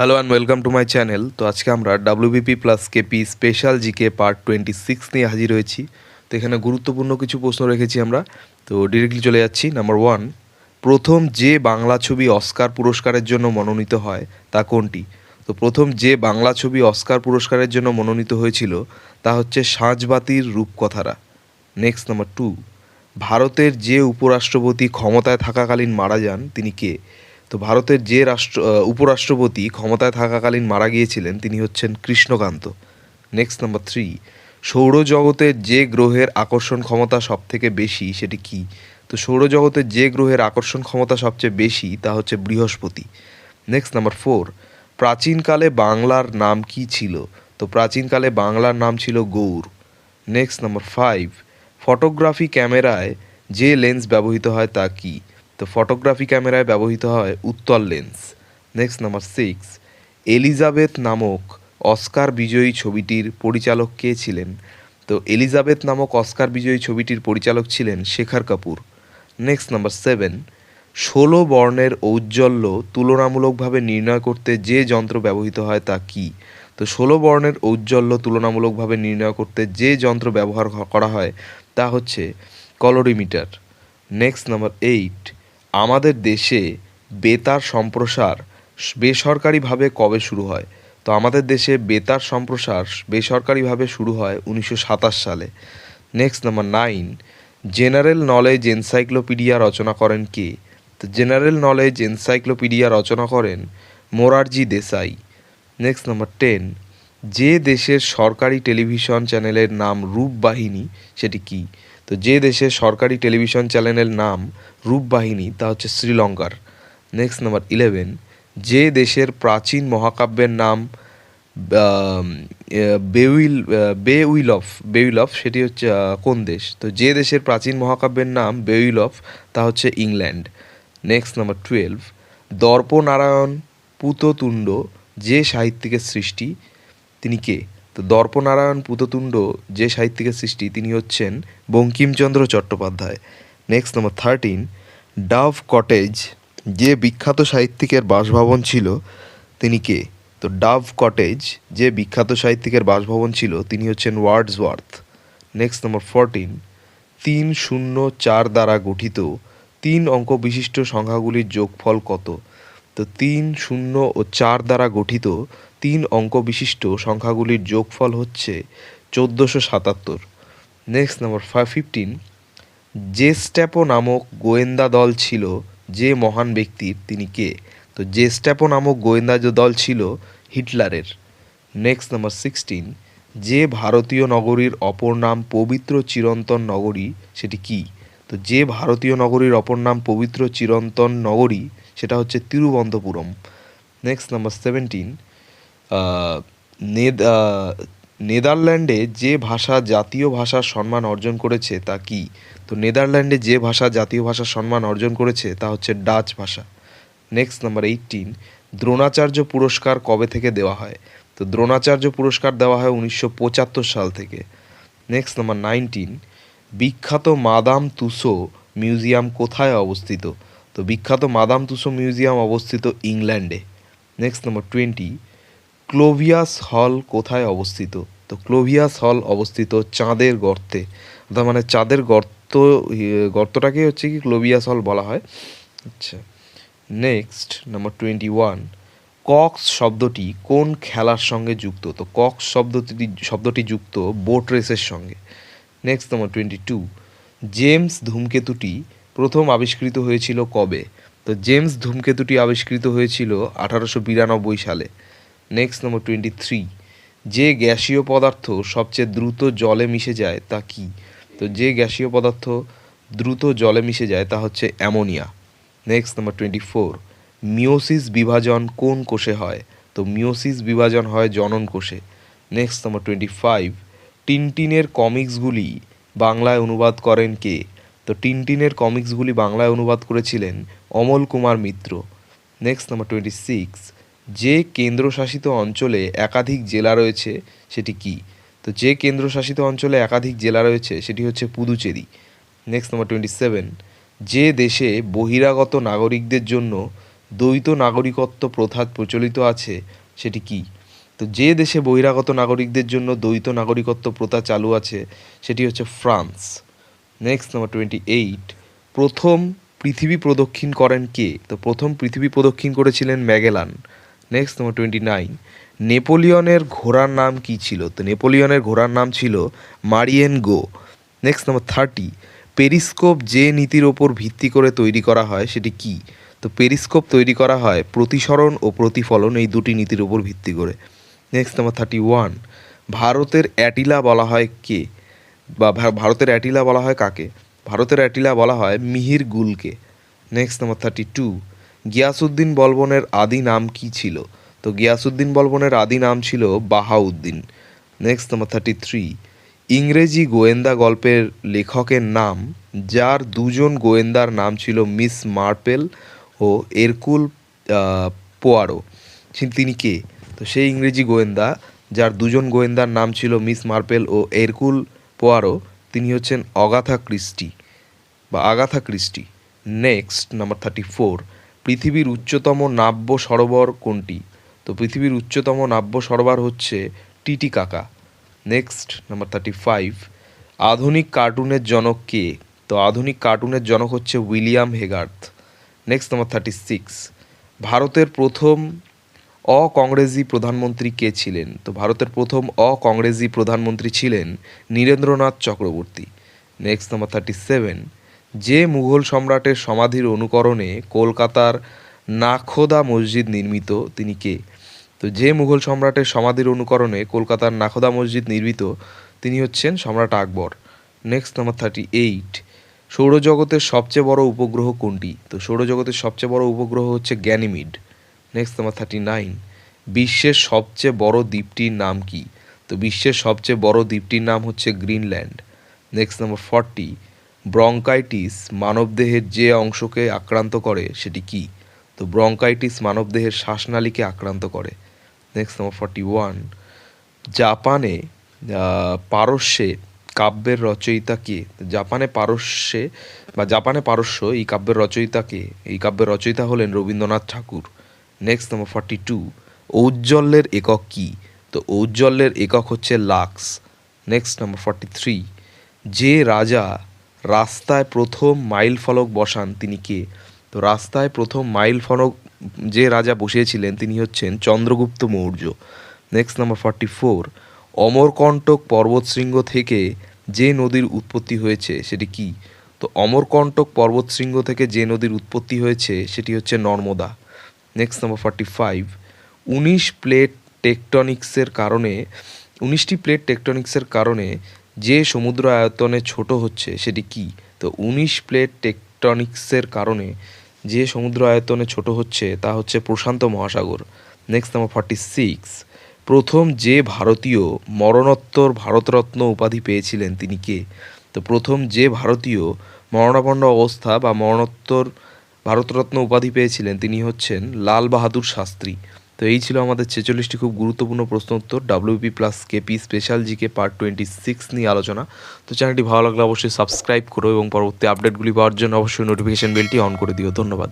Hello and welcome to my channel তো আজকে আমরা WBP plus KP special GK part twenty six নিয়ে হাজির হয়েছি। তো এখানে গুরুত্বপূর্ণ কিছু প্রশ্ন রেখেছি আমরা। তো ডিরেক্টলি চলে যাচ্ছি। নাম্বার ওয়ান প্রথম যে বাংলা ছবি অস্কার পুরস্কারের জন্য মনোনীত হয়, তা কোনটি? তো প্রথম যে বাংলা ছবি অস্কার পুরস্কারের জন্য মনোনীত হয়েছিল, তা হচ্ছে সাঁঝবাতির রূপকথারা। নেক্সট নাম্বার টু ভারতের যে উপরাষ্ট্রপতি ক্ষমতায় থাকাকালীন মারা যান, তিনি কে? তো ভারতের যে রাষ্ট্র উপরাষ্ট্রপতি ক্ষমতায় থাকাকালীন মারা গিয়েছিলেন, তিনি হচ্ছেন কৃষ্ণকান্ত। নেক্সট নাম্বার থ্রি সৌরজগতের যে গ্রহের আকর্ষণ ক্ষমতা সব থেকে বেশি, সেটি কি? তো সৌরজগতের যে গ্রহের আকর্ষণ ক্ষমতা সবচেয়ে বেশি, তা হচ্ছে বৃহস্পতি। নেক্সট নাম্বার ফোর প্রাচীনকালে বাংলার নাম কি ছিল? তো প্রাচীনকালে বাংলার নাম ছিল Gaur. Next number five photography ক্যামেরায় যে লেন্স ব্যবহৃত হয়, তা কি? তো ফটোগ্রাফি ক্যামেরায় ব্যবহৃত হয় উত্তল lens. Next number six Elizabeth নামক অস্কার বিজয়ী ছবিটির পরিচালক কে ছিলেন? তো এলিজাবেথ নামক অস্কার বিজয়ী ছবিটির পরিচালক ছিলেন Shekhar Kapoor. Next number seven ষোলো বর্ণের ঔজ্জ্বল্য তুলনামূলকভাবে নির্ণয় করতে যে যন্ত্র ব্যবহৃত হয় তা কি? তো ষোলো বর্ণের ঔজ্জ্বল্য তুলনামূলকভাবে নির্ণয় করতে যে যন্ত্র ব্যবহার করা হয় তা হচ্ছে কলোরিমিটার। নেক্সট নাম্বার এইট আমাদের দেশে বেতার সম্প্রসার বেসরকারিভাবে কবে শুরু হয়? তো আমাদের দেশে বেতার সম্প্রসার বেসরকারিভাবে শুরু হয় উনিশশো সাতাশ সালে। Next number nine general knowledge encyclopedia রচনা করেন কে? তো জেনারেল নলেজ এনসাইক্লোপিডিয়া রচনা করেন Morarji Desai next number ten যে দেশের সরকারি টেলিভিশন চ্যানেলের নাম রূপবাহিনী, সেটি কি? তো যে দেশের সরকারি টেলিভিশন চ্যানেলের নাম রূপবাহিনী তা হচ্ছে শ্রীলঙ্কার। নেক্সট নাম্বার ইলেভেন যে দেশের প্রাচীন মহাকাব্যের নাম বেউইল, বেউইলফ বেউইলফ সেটি হচ্ছে কোন দেশ? তো যে দেশের প্রাচীন মহাকাব্যের নাম বেউইলফ, তা হচ্ছে England. Next number twelve Darpanarayan Puttatunda, যে সাহিত্যিকের সৃষ্টি, তিনি কে? তো দর্পনারায়ণ পুততুণ্ড যে সাহিত্যিকের সৃষ্টি, তিনি হচ্ছেন Bankimchandra Chattopadhyay. Next number thirteen Dove Cottage যে বিখ্যাত সাহিত্যিকের বাসভবন ছিল, তিনি কে? তো ডাভ কটেজ যে বিখ্যাত সাহিত্যিকের বাসভবন ছিল, তিনি হচ্ছেন ওয়ার্ডসওয়ার্থ নেক্সট নম্বর ফোরটিন তিন শূন্য চার দ্বারা গঠিত, তিন অঙ্ক বিশিষ্ট সংখ্যাগুলির যোগফল কত? তো তিন শূন্য ও চার দ্বারা গঠিত তিন অঙ্ক বিশিষ্ট সংখ্যাগুলির যোগফল হচ্ছে চোদ্দোশো সাতাত্তর। নেক্সট নাম্বার ফাইভ ফিফটিন যে স্ট্যাপো নামক গোয়েন্দা দল ছিল, যে মহান ব্যক্তির তিনি কে? তো যে স্ট্যাপো নামক গোয়েন্দা যে দল ছিল, হিটলারের। নেক্সট নাম্বার সিক্সটিন যে ভারতীয় নগরীর অপর নাম পবিত্র চিরন্তন নগরী, সেটি কি? তো যে ভারতীয় নগরীর অপর নাম পবিত্র চিরন্তন নগরী, সেটা হচ্ছে তিরুবন্তপুরম নেক্সট নাম্বার সেভেন্টিন নেদারল্যান্ডে যে ভাষা জাতীয় ভাষার সম্মান অর্জন করেছে তা কি? তো নেদারল্যান্ডে যে ভাষা জাতীয় ভাষার সম্মান অর্জন করেছে তা হচ্ছে ডাচ ভাষা। নেক্সট নাম্বার এইটিন দ্রোণাচার্য পুরস্কার কবে থেকে দেওয়া হয়? তো দ্রোণাচার্য পুরস্কার দেওয়া হয় উনিশশো পঁচাত্তর সাল থেকে। নেক্সট নাম্বার নাইনটিন বিখ্যাত মাদাম তুসো মিউজিয়াম কোথায় অবস্থিত? তো বিখ্যাত মাদাম তুসো মিউজিয়াম অবস্থিত ইংল্যান্ডে। নেক্সট নাম্বার টোয়েন্টি ক্লোভিয়াস হল কোথায় অবস্থিত? তো ক্লোভিয়াস হল অবস্থিত চাঁদের গর্তে। তার মানে চাঁদের গর্ত গর্তটাকেই হচ্ছে কি ক্লোভিয়াস হল বলা হয়। আচ্ছা next, number twenty one. Cox শব্দটি কোন খেলার সঙ্গে যুক্ত? তো কক্স শব্দটি শব্দটি যুক্ত বোট রেসের সঙ্গে। Next, number twenty two. James ধূমকেতুটি প্রথম আবিষ্কৃত হয়েছিল কবে? তো জেমস ধূমকেতুটি আবিষ্কৃত হয়েছিল আঠারোশো বিরানব্বই সালে। নেক্সট নম্বর টোয়েন্টি থ্রি যে গ্যাসীয় পদার্থ সবচেয়ে দ্রুত জলে মিশে যায় তা কি? তো যে গ্যাসীয় পদার্থ দ্রুত জলে মিশে যায় তা হচ্ছে ammonia. Next number twenty four meiosis বিভাজন কোন কোষে হয়? তো মিওসিস বিভাজন হয় জনন কোষে। নেক্সট নাম্বার টোয়েন্টি ফাইভ টিনটিনের কমিক্সগুলি বাংলায় অনুবাদ করেন কে? তো টিনটিনের কমিক্সগুলি বাংলায় অনুবাদ করেছিলেন Amal Kumar Mitra. Next number twenty six যে কেন্দ্রশাসিত অঞ্চলে একাধিক জেলা রয়েছে, সেটি কি? তো যে কেন্দ্রশাসিত অঞ্চলে একাধিক জেলা রয়েছে, সেটি হচ্ছে Puducherry. Next number twenty seven যে দেশে বহিরাগত নাগরিকদের জন্য দ্বৈত নাগরিকত্ব প্রথা প্রচলিত আছে, সেটি কি? তো যে দেশে বহিরাগত নাগরিকদের জন্য দ্বৈত নাগরিকত্ব প্রথা চালু আছে, সেটি হচ্ছে France. Next number twenty eight প্রথম পৃথিবী প্রদক্ষিণ করেন কে? তো প্রথম পৃথিবী প্রদক্ষিণ করেছিলেন Magellan. Next number twenty nine নেপোলিয়নের ঘোড়ার নাম কি ছিল? তো নেপোলিয়নের ঘোড়ার নাম ছিল Marengo next number thirty periscope যে নীতির ওপর ভিত্তি করে তৈরি করা হয়, সেটি কি? তো পেরিস্কোপ তৈরি করা হয় প্রতিসরণ ও প্রতিফলন এই দুটি নীতির ওপর ভিত্তি করে। নেক্সট নাম্বার থার্টি ওয়ান ভারতের অ্যাটিলা বলা হয় কে? বা ভারতের অ্যাটিলা বলা হয় কাকে? ভারতের অ্যাটিলা বলা হয় Mihir গুলকে। Next number thirty two Ghiyasuddin বলবনের আদি নাম কি ছিল? তো গিয়াসুদ্দিন বলবনের আদি নাম ছিল Bahauddin. Next number thirty three ইংরেজি গোয়েন্দা গল্পের লেখকের নাম, যার দুজন গোয়েন্দার নাম ছিল মিস মার্পেল ও এরকুল পোয়ারো। তিনি কে? তো সেই ইংরেজি গোয়েন্দা, যার দুজন গোয়েন্দার নাম ছিল মিস মার্পেল ও এরকুল পোয়ারো, তিনি হচ্ছেন অগাথা ক্রিস্টি বা Agatha Christie. Next number thirty four পৃথিবীর উচ্চতম নাব্য সরোবর কোনটি? তো পৃথিবীর উচ্চতম নাব্য সরোবর হচ্ছে Titicaca next number thirty five আধুনিক কার্টুনের জনক কে? তো আধুনিক কার্টুনের জনক হচ্ছে William Hogarth. Next number thirty six ভারতের প্রথম অকংগ্রেসি প্রধানমন্ত্রী কে ছিলেন? তো ভারতের প্রথম অকংগ্রেসি প্রধানমন্ত্রী ছিলেন Nirendranath Chakraborty. Next number thirty seven যে মুঘল সম্রাটের সমাধির অনুকরণে কলকাতার নাখোদা মসজিদ নির্মিত, তিনি কে? তো যে মুঘল সম্রাটের সমাধির অনুকরণে কলকাতার নাখোদা মসজিদ নির্মিত, তিনি হচ্ছেন সম্রাট Akbar. Next number thirty eight সৌরজগতের সবচেয়ে বড় উপগ্রহ কোনটি? তো সৌরজগতের সবচেয়ে বড় উপগ্রহ হচ্ছে Ganymede. Next number thirty nine বিশ্বের সবচেয়ে বড় দ্বীপটির নাম কি? তো বিশ্বের সবচেয়ে বড় দ্বীপটির নাম হচ্ছে Greenland. Next number forty bronchitis মানবদেহের যে অংশকে আক্রান্ত করে সেটি কি? তো ব্রঙ্কাইটিস মানবদেহের শ্বাসনালীকে আক্রান্ত করে। নেক্সট নাম্বার ফর্টি ওয়ান জাপানে পারস্যে কাব্যের রচয়িতা কে? জাপানে পারস্যে বা জাপানে পারস্য এই কাব্যের রচয়িতা কে? এই কাব্যের রচয়িতা হলেন Rabindranath Tagore. Next number forty two ঔজ্জ্বল্যের একক কি? তো ঔজ্জ্বল্যের একক হচ্ছে lux. Next number forty three যে রাজা রাস্তায় প্রথম মাইল ফলক বসান তিনি কে? তো রাস্তায় প্রথম মাইল ফলক যে রাজা বসিয়েছিলেন তিনি হচ্ছেন Chandragupta Maurya. Next number forty four Amarkantak পর্বতশৃঙ্গ থেকে যে নদীর উৎপত্তি হয়েছে সেটি কি? তো অমরকণ্টক পর্বতশৃঙ্গ থেকে যে নদীর উৎপত্তি হয়েছে সেটি হচ্ছে Narmada. Next number forty five উনিশ প্লেট টেকটনিক্সের কারণে, উনিশটি প্লেট টেকটনিক্সের কারণে যে সমুদ্র আয়তনে ছোট হচ্ছে, সেটি কি? তো উনিশ প্লেট টেকটনিক্সের কারণে যে সমুদ্র আয়তনে ছোট হচ্ছে, তা হচ্ছে প্রশান্ত মহাসাগর। নেক্সট নাম্বার ফর্টি সিক্স প্রথম যে ভারতীয় মরণোত্তর ভারতরত্ন উপাধি পেয়েছিলেন তিনি কে? তো প্রথম যে ভারতীয় মরণাপন্ন অবস্থা বা মরণোত্তর ভারতরত্ন উপাধি পেয়েছিলেন তিনি হচ্ছেন লাল বাহাদুর শাস্ত্রী। তো এই ছিল আমাদের ছেচল্লিশটি খুব গুরুত্বপূর্ণ প্রশ্ন উত্তর। WP plus KP special GK part twenty six নিয়ে আলোচনা। তো চ্যানেলটি ভালো লাগলে অবশ্যই সাবস্ক্রাইব করো এবং পরবর্তী আপডেটগুলি পাওয়ার জন্য অবশ্যই নোটিফিকেশন বেলটি অন করে দিও। ধন্যবাদ।